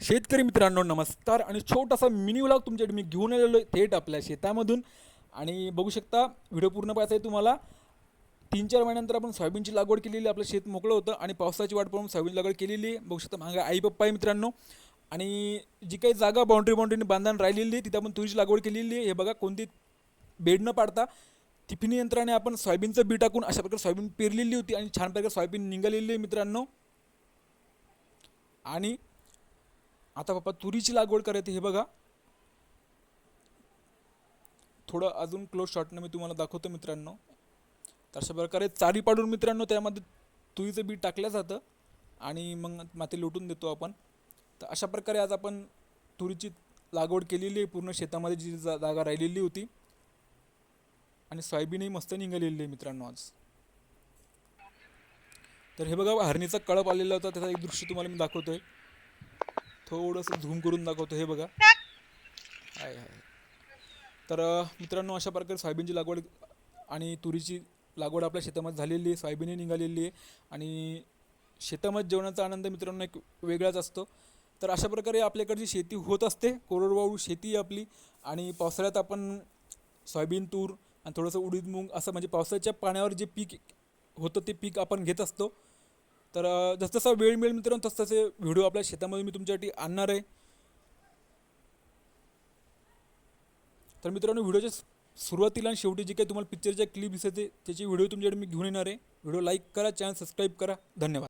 शेतकरी मित्रांनो नमस्कार. आणि छोटासा मिनी व्लॉग तुमच्याकडे मी घेऊन आलेलो आहे थेट आपल्या शेतामधून. आणि बघू शकता व्हिडिओ पूर्ण पाहायचा आहे तुम्हाला. तीन चार महिन्यानंतर आपण सोयाबीनची लागवड केलेली आपलं शेत मोकळं होतं. आणि पावसाची वाट पाहून सोयाबीन लागवड केलेली. आहे बघू शकता मागं आई पप्पा आहे मित्रांनो. आणि जी काही जागा बाउंड्री बाउंड्रीने बांधण राहिलेली आहे तिथे आपण तुरीची लागवड केलेली आहे. हे बघा कोणती बेड न पाडता टिफिनी यंत्राने आपण सोयाबीनचं बी टाकून अशा प्रकारे सोयाबीन पेरलेली होती. आणि छान प्रकारे सोयाबीन निघालेली आहे मित्रांनो. आणि आता पप्पा तुरीची लागवड करायची हे बघा. थोडं अजून क्लोज शॉटनं मी तुम्हाला दाखवतो मित्रांनो. तर अशा प्रकारे चारी पाडून मित्रांनो त्यामध्ये तुरीचं बी टाकलं जातं आणि मग माती लोटून देतो आपण. तर अशा प्रकारे आज आपण तुरीची लागवड केलेली आहे. पूर्ण शेतामध्ये जी जा जागा राहिलेली होती. आणि सोयाबीनही मस्त निघालेली आहे मित्रांनो आज. तर हे बघा हरणीचा कळप आलेला होता. त्याचा एक दृश्य तुम्हाला मी दाखवतोय. थोडंसं झूम करून दाखवतो. हे बघा. आहे आहे तर मित्रांनो अशा प्रकारे सोयाबीनची लागवड आणि तुरीची लागवड आपल्या शेतामध्ये झालेली आहे. सोयाबीनही निघालेली आहे. आणि शेतामध्ये जेवणाचा आनंद मित्रांनो एक वेगळाच असतो. तर अशा प्रकारे आपल्याकडची शेती होत असते. कोरडवाहू शेती आहे आपली. आणि पावसाळ्यात आपण सोयाबीन तूर आणि थोडंसं उडीद मूग असं म्हणजे पावसाच्या पाण्यावर जे पीक होतं ते पीक आपण घेत असतो. तर जसजसा वेळ मिळेल मित्रांनो तसतसे व्हिडिओ आपल्या शेतामध्ये मी तुमच्यासाठी आणणार आहे. तर मित्रांनो व्हिडिओच्या सुरुवातीला आणि शेवटी जे काही तुम्हाला पिक्चरच्या क्लिप दिसते त्याची व्हिडिओ तुमच्याकडे मी घेऊन येणार आहे. व्हिडिओ लाईक करा चॅनल सबस्क्राईब करा. धन्यवाद.